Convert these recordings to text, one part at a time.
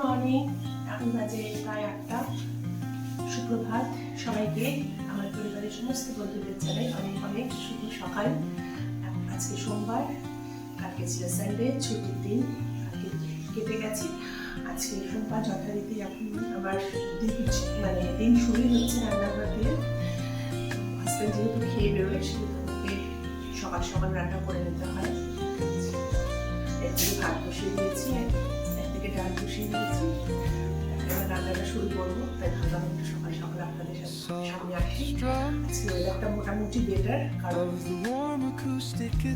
Morning. এখন বাজে প্রায় আটটা। সুপ্রভাত সবাইকে, আমার পরিবারের সমস্ত বন্ধুদের জানাই অনেক অনেক শুভ সকাল। আজকে সোমবার, কালকে ছিল সানডে ছুটির দিন, কালকে কেটে গেছে। আজকে সোমবার যথারীতি এখন আমার দিন মানে দিন শুরুই হচ্ছে রান্নাঘর দিয়ে। হাজব্যান্ড যেহেতু খেয়ে বেরোয়, সেহেতু সকাল সকাল রান্না করে নিতে হয়। ভাত বসিয়ে দিয়েছি। একদিকে ডাল বসিয়ে দিয়েছি রান্নাটা শুরু করব। তাই ভাবলাম একটু সকাল সকাল আপনাদের সামনে আসি। ওয়েদারটা মোটামুটি বেটার কারণ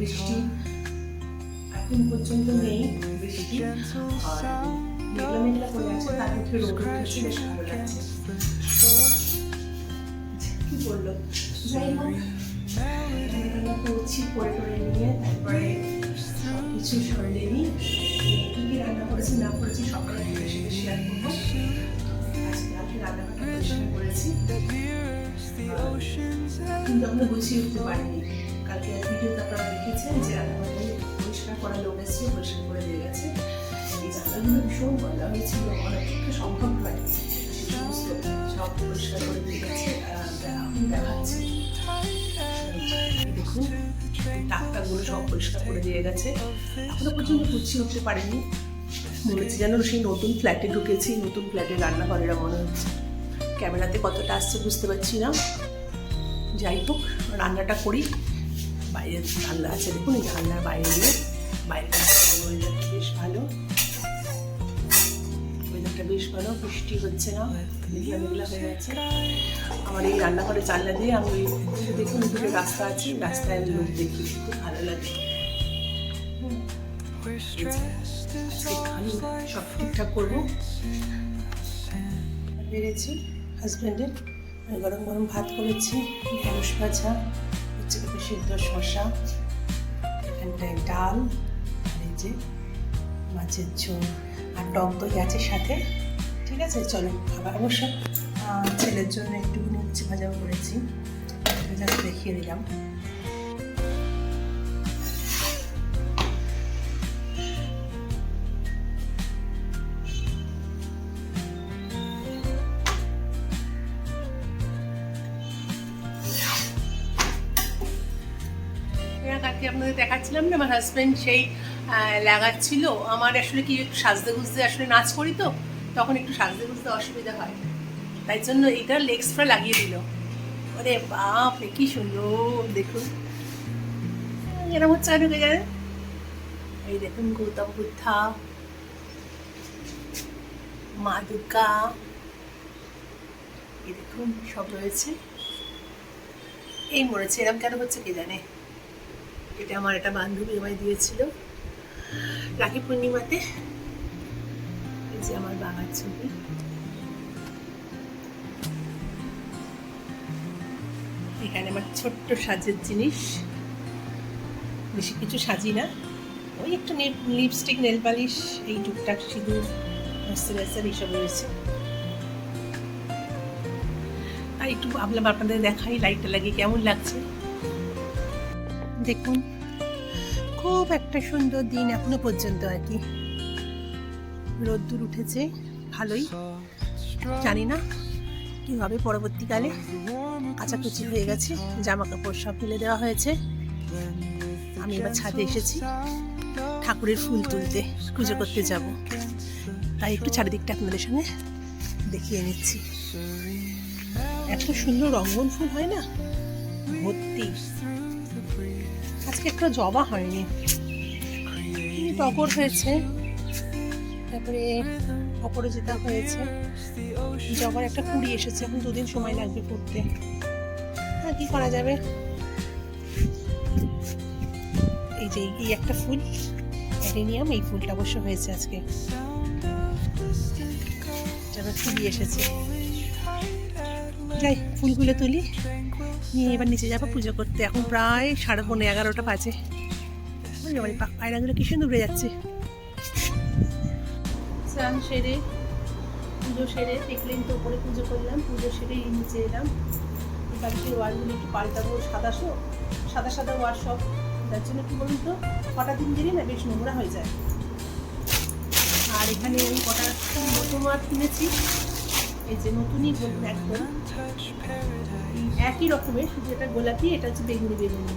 বৃষ্টি এখন পর্যন্ত নেই বৃষ্টি। মেঘলা মেঘলা করে আছে, তার মধ্যে রোদ বেশ ভালো লাগছে। কি বলল? যাই হোক করছি করে করে নিয়ে, তারপরে কিছু সরলে নিই কী কী রান্না করেছি, না করেছি সকালে বেশি বেশি শেয়ার করব আজকে রাতে রান্নাঘরটা পরিষ্কার করেছি। কিন্তু আমরা গুছিয়ে উঠতে পারিনি। কালকে ভিডিওতে আপনারা দেখেছেন যে রান্নাঘরটা পরিষ্কার করা লোক এসেছে, পরিষ্কার করে দিয়ে গেছে। এই জায়গাগুলো ভীষণ হয়েছিল অনেক পক্ষে সম্ভব নয়। সমস্ত সব পরিষ্কার করে দিয়ে গেছে, আর দেখাচ্ছি। দেখুন টাকটাগুলো সব পরিষ্কার করে দিয়ে গেছে। এখনও পর্যন্ত কুচি উঠতে পারেনি। বলেছি যেন সেই নতুন ফ্ল্যাটে ঢুকেছি, নতুন ফ্ল্যাটে রান্নাঘরেরা মনে হচ্ছে। ক্যামেরাতে কতটা আসছে বুঝতে পারছি না। যাই হোক, রান্নাটা করি। বাইরে জানলা আছে, দেখুন, এই জানলার বাইরে দিয়ে বাইরেটা বেশ ভালো বৃষ্টি হচ্ছে না। মেঘলা মেঘলা হয়ে গেছে আমার এই রান্নাঘরে জানলা দিয়ে আমি দেখুন দুটো রাস্তা আছে রাস্তায় আমি লোক দেখি খুব ভালো লাগে। সব ঠিকঠাক করব? বেড়েছি হাজব্যান্ডের গরম গরম ভাত করেছি ঢেঁড়স ভাজা হচ্ছে সিদ্ধ শশা এখানটায় ডাল আর এই যে মাছের ঝোল আর টক দই আছে সাথে। ঠিক আছে? চলো, খাবার অবশ্য ছেলের জন্য একটুখানি উচ্ছে ভাজাও করেছি। দেখিয়ে দিলাম। আপনাদের দেখাচ্ছিলাম না? আমার হাজব্যান্ড সেই লাগাচ্ছিল। আমার আসলে কি সাজতে গুজতে আসলে নাচ করি তো? তখন একটু সাজতে গুজতে অসুবিধা হয়। তাই জন্য এটা লেগসটা লাগিয়ে দিল। ওরে বাপ রে কি সুন্দর, দেখুন। এরকম হচ্ছে আর ঢুকে যায়। এই দেখুন, গৌতম বুদ্ধা, মা দুর্গা। এই দেখুন, সব রয়েছে। এই মরেছে এরকম কেন হচ্ছে কে জানে? এটা আমার একটা বান্ধবী আমায় দিয়েছিল। রাখি পূর্ণিমাতে। এই যে আমার বাবার ছবি। এখানে আমার ছোট্ট সাজের জিনিস। বেশি কিছু সাজি না। ওই একটু লিপস্টিক নেল পালিশ এই টুকটাক সিঁদুর, ময়শ্চারাইজার এইসব রয়েছে। আর একটু ভাবলাম আপনাদের দেখাই লাইটটা লাগিয়ে কেমন লাগছে। দেখুন, খুব একটা সুন্দর দিন এখনও পর্যন্ত আর কি। রোদ্দুর উঠেছে, ভালোই। জানি না কি হবে পরবর্তীকালে। কাচাকুচি হয়ে গেছে জামা কাপড় সব তুলে দেওয়া হয়েছে। আমি এবার ছাদে এসেছি, ঠাকুরের ফুল তুলতে, পুজো করতে যাব। তাই একটু চারিদিকটা আপনাদের সঙ্গে দেখিয়ে নিচ্ছি। এত সুন্দর রঙ্গন ফুল হয় না? ভর্তি। আজকে একটা জবা হয়নি। টগর হয়েছে। তারপরে অপরাজিতা হয়েছে। জবার একটা কুড়ি এসেছে, এখন দুদিন সময় লাগবে ফুটতে হ্যাঁ কি করা যাবে? এই যে, এই একটা ফুল, অ্যাডেনিয়াম, এই ফুলটা অবশ্য হয়েছে আজকে। জবার কুড়ি এসেছে। যাই, ফুলগুলো তুলি। নিয়ে এবার নিচে যাব পুজো করতে। এখন প্রায় সাড়ে পনেরো এগারোটা বাজে। পায়রাগুলো কি সুন্দর উড়ে যাচ্ছে। স্নান সেরে, পুজো সেরে, দেখলেন তো উপরে পুজো করলাম, পুজো সেরে নিচে এলাম। বাড়িতে ওয়ারগুলো একটু পাল্টাবো, সাদা সাদাশো সাদা সাদা ওয়ার সব। যার জন্য কি বলুন তো, কটা দিন গেলে না বেশ নোংরা হয়ে যায়। আর এখানে আমি কটা নতুন ওয়ার কিনেছি। এই যে নতুনই একদম একই রকমের, শুধু এটা গোলাপি, এটা হচ্ছে বেগুনি বেগুনি।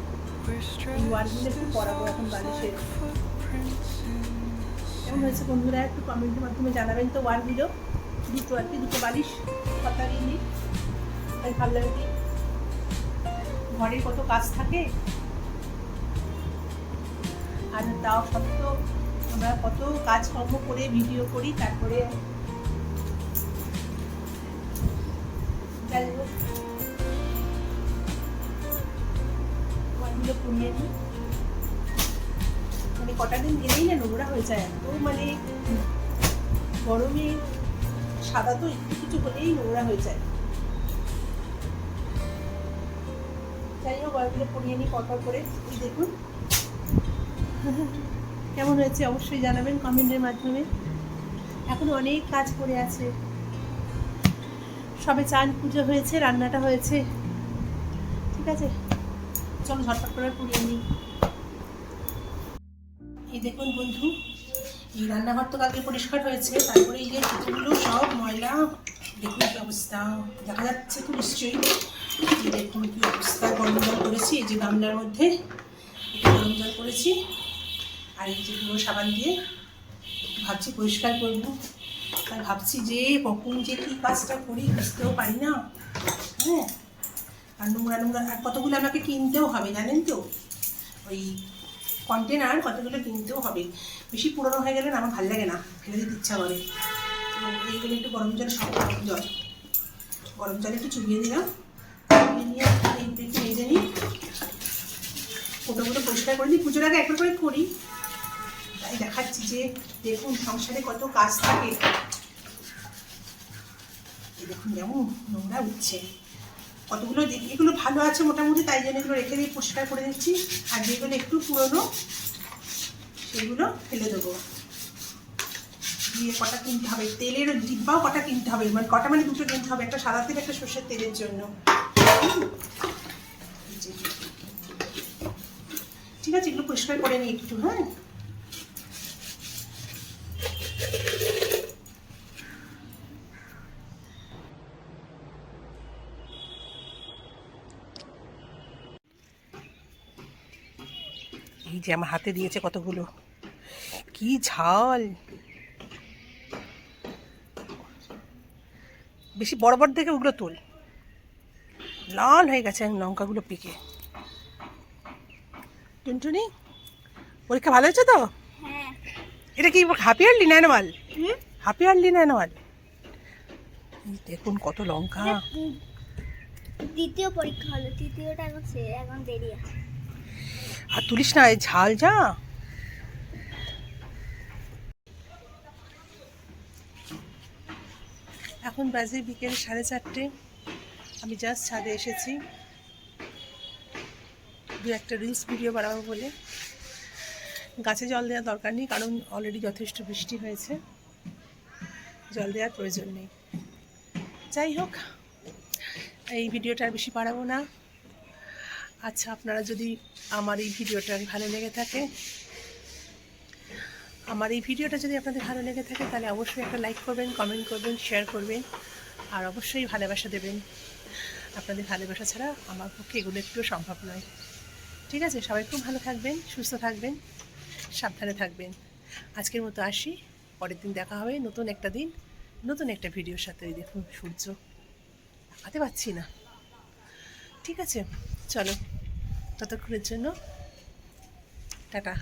ওয়ারগুলো একটু পরাবো এখন বালিশের। কেমন হয়েছে বন্ধুরা, একটু কমেন্টের মাধ্যমে জানাবেন তো ওয়ারগুলো দুটো আর কি, দুটো বালিশ কথা নিই তাই ভাবলাম কি ঘরে কত কাজ থাকে। আর তাও সত্ত্বেও আমরা কত কাজকর্ম করে ভিডিও করি, তারপরে যাই হোক পুড়িয়ে নিই। মানে কটা দিন গেলেই না নোংরা হয়ে যায় এত মানে গরমে সাদা তো একটু কিছু হলেই নোংরা হয়ে যায়। যাই হোক গরমগুলো পরিয়ে নিই পরপর করে দেখুন। কেমন হয়েছে অবশ্যই জানাবেন কমেন্টের মাধ্যমে। এখন অনেক কাজ পড়ে আছে। সবে চান পুজো হয়েছে, রান্নাটা হয়েছে। ঠিক আছে? চলো ঝটপট করে পুড়িয়ে নিই। এই দেখুন বন্ধু, এই রান্নাঘর তো কালকে পরিষ্কার হয়েছে, তারপরে এই যে পুতুলগুলো সব, ময়লা, দেখুন কি অবস্থা, দেখা যাচ্ছে তো নিশ্চয়ই। দেখুন কি অবস্থা, গরম জল করেছি, এই যে গামলার মধ্যে গরম জল করেছি, আর এই যে পুরো সাবান দিয়ে ভাবছি পরিষ্কার করব। তাই ভাবছি যে কখন যে কী কাজটা করি বুঝতেও পারি না। হ্যাঁ আর নোংরা নোংরা, আর কতগুলো আমাকে কিনতেও হবে জানেন তো? ওই কন্টেনার কতগুলো কিনতেও হবে। বেশি পুরনো হয়ে গেলে আমার ভালো লাগে না ফেলে দিতে ইচ্ছা করে। তো এইগুলো একটু গরম জল সব গরম জল। গরম জলে একটু চুবিয়ে দিলাম। চুবিয়ে নিয়ে এইগুলো একটু ভেজে নিই। ফোটোগুলো পরিষ্কার করে নিই। পুজোর আগে একবার করে করি। তাই দেখাচ্ছি যে দেখুন সংসারে কত কাজ থাকে। দেখুন যেমন নোংরা উঠছে। কতগুলো এগুলো ভালো আছে মোটামুটি, তাই জন্য এগুলো রেখে দিয়ে পরিষ্কার করে দিচ্ছি। আর যেগুলো একটু পুরনো, সেগুলো ফেলে দেবো। দিয়ে কটা কিনতে হবে, তেলের ডিব্বাও কটা কিনতে হবে মানে কটা মানে দুটো কিনতে হবে, একটা সাদা তেল, একটা সর্ষের তেলের জন্য। ঠিক আছে, এগুলো পরিষ্কার করে নিই একটু হ্যাঁ? এই যে আমার হাতে দিয়েছে কতগুলো। কি ঝাল। বেশি বড় বড় দেখে ওগুলো তোল। লাল হয়ে গেছে লঙ্কাগুলো পেকে। টুনটুনি পরীক্ষা ভালো হয়েছে তো? হ্যাঁ। এটা কি হাফ ইয়ারলি না অ্যানুয়াল হুম? হাফ ইয়ারলি না অ্যানুয়াল দেখুন কত লঙ্কা। দ্বিতীয় পরীক্ষা হলো তৃতীয়টা এখন এখন দেরি আছে। আর তুলিস না, এই ঝাল যা। এখন বাজে বিকেল সাড়ে চারটে। আমি জাস্ট ছাদে এসেছি। দু একটা রিলস ভিডিও বানাবো বলে। গাছে জল দেওয়ার দরকার নেই, কারণ অলরেডি যথেষ্ট বৃষ্টি হয়েছে। জল দেওয়ার প্রয়োজন নেই। যাই হোক, এই ভিডিওটা আর বেশি বাড়াবো না। আচ্ছা আপনারা যদি আমার এই ভিডিওটা ভালো লেগে থাকে, আমার এই ভিডিওটা যদি আপনাদের ভালো লেগে থাকে, তাহলে অবশ্যই একটা লাইক করবেন কমেন্ট করবেন শেয়ার করবেন, আর অবশ্যই ভালোবাসা দেবেন। আপনাদের ভালোবাসা ছাড়া আমার পক্ষে এগুলো একটু সম্ভব নয়। ঠিক আছে? সবাই খুব ভালো থাকবেন, সুস্থ থাকবেন, সাবধানে থাকবেন। আজকের মতো আসি। পরের দিন দেখা হবে নতুন একটা দিন, নতুন একটা ভিডিওর সাথে। দেখুন, সূর্য। দেখাতে পাচ্ছি না। ঠিক আছে? চলো ততক্ষণের জন্য টাটা।